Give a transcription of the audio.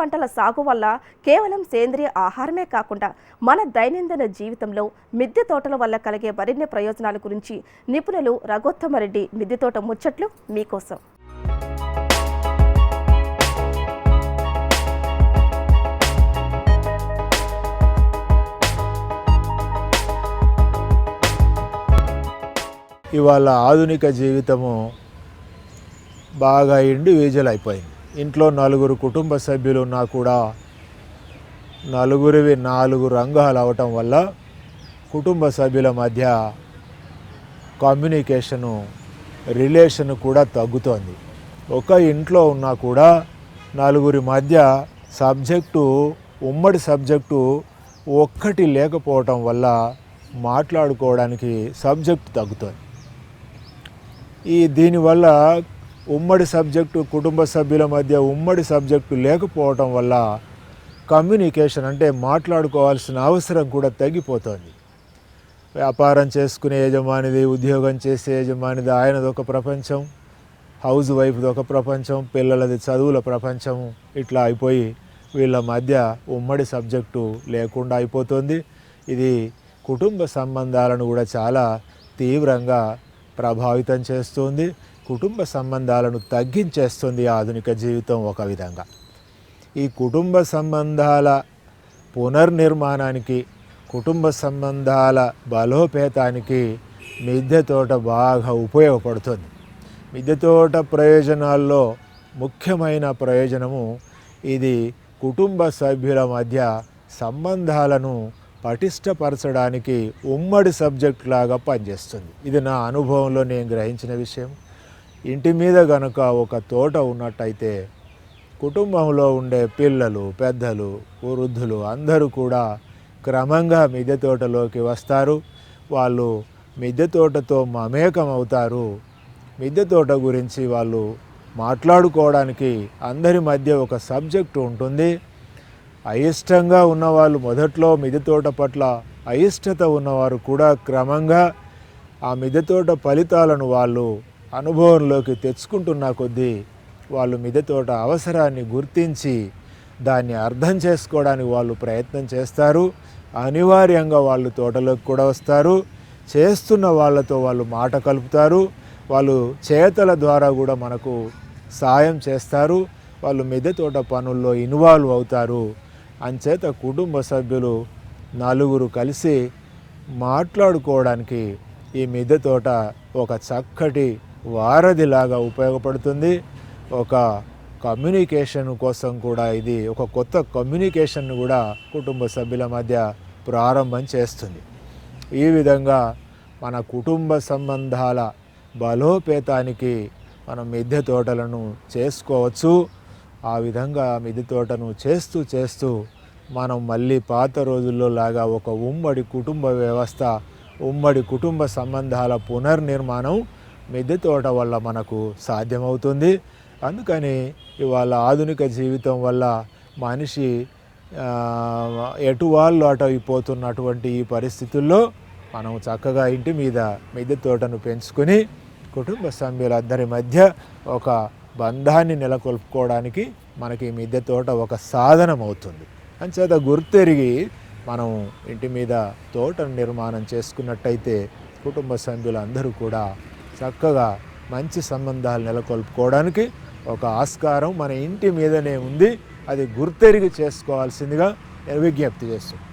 పంటల సాగు వల్ల కేవలం సేంద్రియ ఆహారమే కాకుండా మన దైనందిన జీవితంలో మిద్దె తోటల వల్ల కలిగే మరిన్ని ప్రయోజనాల గురించి నిపుణులు రఘోత్తమరెడ్డి మిద్దె తోట ముచ్చట్లు మీకోసం. ఇవాళ ఆధునిక జీవితము బాగా ఇండివిజువల్ అయిపోయింది ఇంట్లో నలుగురు కుటుంబ సభ్యులు ఉన్నా కూడా నలుగురివి నాలుగు రంగాలు అవటం వల్ల కుటుంబ సభ్యుల మధ్య కమ్యూనికేషను రిలేషన్ కూడా తగ్గుతోంది. ఒక ఇంట్లో ఉన్నా కూడా నలుగురి మధ్య సబ్జెక్టు ఉమ్మడి సబ్జెక్టు ఒక్కటి లేకపోవటం వల్ల మాట్లాడుకోవడానికి సబ్జెక్టు తగ్గుతుంది. ఈ దీనివల్ల ఉమ్మడి సబ్జెక్టు కుటుంబ సభ్యుల మధ్య ఉమ్మడి సబ్జెక్టు లేకపోవటం వల్ల కమ్యూనికేషన్ అంటే మాట్లాడుకోవాల్సిన అవసరం కూడా తగ్గిపోతుంది. వ్యాపారం చేసుకునే యజమానిది ఉద్యోగం చేసే యజమానిది ఆయనది ఒక ప్రపంచం హౌస్ వైఫ్ది ఒక ప్రపంచం పిల్లలది చదువుల ప్రపంచం ఇట్లా అయిపోయి వీళ్ళ మధ్య ఉమ్మడి సబ్జెక్టు లేకుండా అయిపోతుంది. ఇది కుటుంబ సంబంధాలను కూడా చాలా తీవ్రంగా ప్రభావితం చేస్తుంది. కుటుంబ సంబంధాలను తగ్గించేస్తుంది ఆధునిక జీవితం ఒక విధంగా. ఈ కుటుంబ సంబంధాల పునర్నిర్మాణానికి కుటుంబ సంబంధాల బలోపేతానికి మిద్దె తోట బాగా ఉపయోగపడుతుంది. మిద్దె తోట ప్రయోజనాల్లో ముఖ్యమైన ప్రయోజనము ఇది కుటుంబ సభ్యుల మధ్య సంబంధాలను పటిష్టపరచడానికి ఉమ్మడి సబ్జెక్ట్ లాగా పనిచేస్తుంది. ఇది నా అనుభవంలో నేను గ్రహించిన విషయం. ఇంటి మీద గనుక ఒక తోట ఉన్నట్టయితే కుటుంబంలో ఉండే పిల్లలు పెద్దలు వృద్ధులు అందరూ కూడా క్రమంగా మిద్దె తోటలోకి వస్తారు. వాళ్ళు మిద్దె తోటతో మమేకం అవుతారు మిద్దె తోట గురించి వాళ్ళు మాట్లాడుకోవడానికి అందరి మధ్య ఒక సబ్జెక్టు ఉంటుంది. అయిష్టంగా ఉన్నవాళ్ళు మొదట్లో మిద్దె తోట పట్ల అయిష్టత ఉన్నవారు కూడా క్రమంగా ఆ మిద్దె తోట ఫలితాలను వాళ్ళు అనుభవంలోకి తెచ్చుకుంటున్న కొద్దీ వాళ్ళు మిద్దె తోట అవసరాన్ని గుర్తించి దాన్ని అర్థం చేసుకోవడానికి వాళ్ళు ప్రయత్నం చేస్తారు. అనివార్యంగా వాళ్ళు తోటలోకి కూడా వస్తారు. చేస్తున్న వాళ్ళతో వాళ్ళు మాట కలుపుతారు. వాళ్ళు చేతల ద్వారా కూడా మనకు సాయం చేస్తారు. వాళ్ళు మిద్దె తోట పనుల్లో ఇన్వాల్వ్ అవుతారు. అంచేత కుటుంబ సభ్యులు నలుగురు కలిసి మాట్లాడుకోవడానికి ఈ మిద్దె తోట ఒక చక్కటి వారధిలాగా ఉపయోగపడుతుంది. ఒక కమ్యూనికేషన్ కోసం కూడా ఇది ఒక కొత్త కమ్యూనికేషన్ కూడా కుటుంబ సభ్యుల మధ్య ప్రారంభం చేస్తుంది. ఈ విధంగా మన కుటుంబ సంబంధాల బలోపేతానికి మనం మిద్దె తోటలను చేసుకోవచ్చు. ఆ విధంగా మిద్దె తోటను చేస్తూ చేస్తూ మనం మళ్ళీ పాత రోజుల్లో లాగా ఒక ఉమ్మడి కుటుంబ వ్యవస్థ ఉమ్మడి కుటుంబ సంబంధాల పునర్నిర్మాణం మిద్దె తోట వల్ల మనకు సాధ్యమవుతుంది. అందుకని ఇవాళ ఆధునిక జీవితం వల్ల మనిషి ఆ, ఎటు వాళ్ళు అటు అయిపోతున్నటువంటి ఈ పరిస్థితుల్లో మనం చక్కగా ఇంటి మీద మిద్దె తోటను పెంచుకొని కుటుంబ సభ్యులందరి మధ్య ఒక బంధాన్ని నెలకొల్పుకోవడానికి మనకి మిద్దె తోట ఒక సాధనం అవుతుంది అంచేత గుర్తెరిగి మనం ఇంటి మీద తోటను నిర్మాణం చేసుకున్నట్టయితే కుటుంబ సభ్యులందరూ కూడా చక్కగా మంచి సంబంధాలు నెలకొల్పుకోవడానికి ఒక ఆస్కారం మన ఇంటి మీదనే ఉంది. అది గుర్తెరిగి చేసుకోవాల్సిందిగా నేను విజ్ఞప్తి చేస్తుంది